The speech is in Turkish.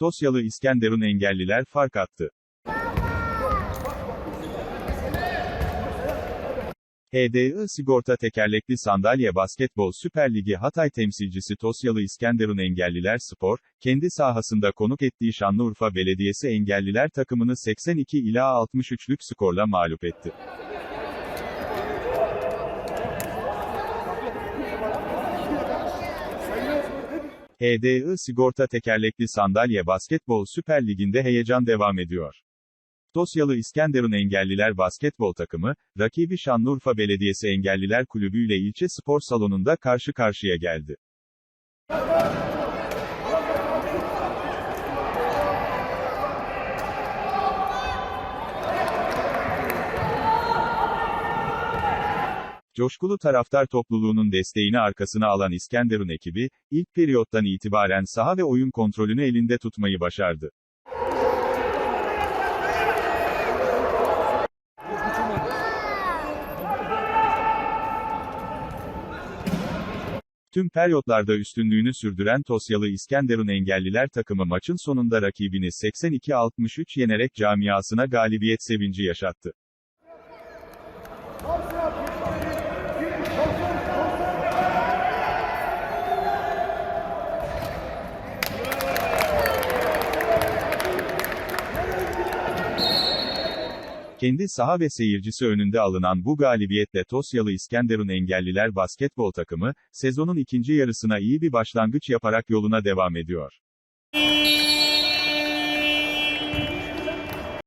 Tosyalı İskenderun engelliler fark attı. HDI Sigorta Tekerlekli Sandalye Basketbol Süper Ligi Hatay temsilcisi Tosyalı İskenderun Engelliler Spor, kendi sahasında konuk ettiği Şanlıurfa Belediyesi Engelliler takımını 82 ila 63'lük skorla mağlup etti. HDI Sigorta Tekerlekli Sandalye Basketbol Süper Ligi'nde heyecan devam ediyor. Tosyalı İskenderun Engelliler Basketbol takımı, rakibi Şanlıurfa Belediyesi Engelliler Kulübü ile ilçe spor salonunda karşı karşıya geldi. Coşkulu taraftar topluluğunun desteğini arkasına alan İskenderun ekibi, ilk periyottan itibaren saha ve oyun kontrolünü elinde tutmayı başardı. Tüm periyotlarda üstünlüğünü sürdüren Tosyalı İskenderun engelliler takımı maçın sonunda rakibini 82-63 yenerek camiasına galibiyet sevinci yaşattı. Kendi saha ve seyircisi önünde alınan bu galibiyetle Tosyalı İskenderun Engelliler basketbol takımı, sezonun ikinci yarısına iyi bir başlangıç yaparak yoluna devam ediyor.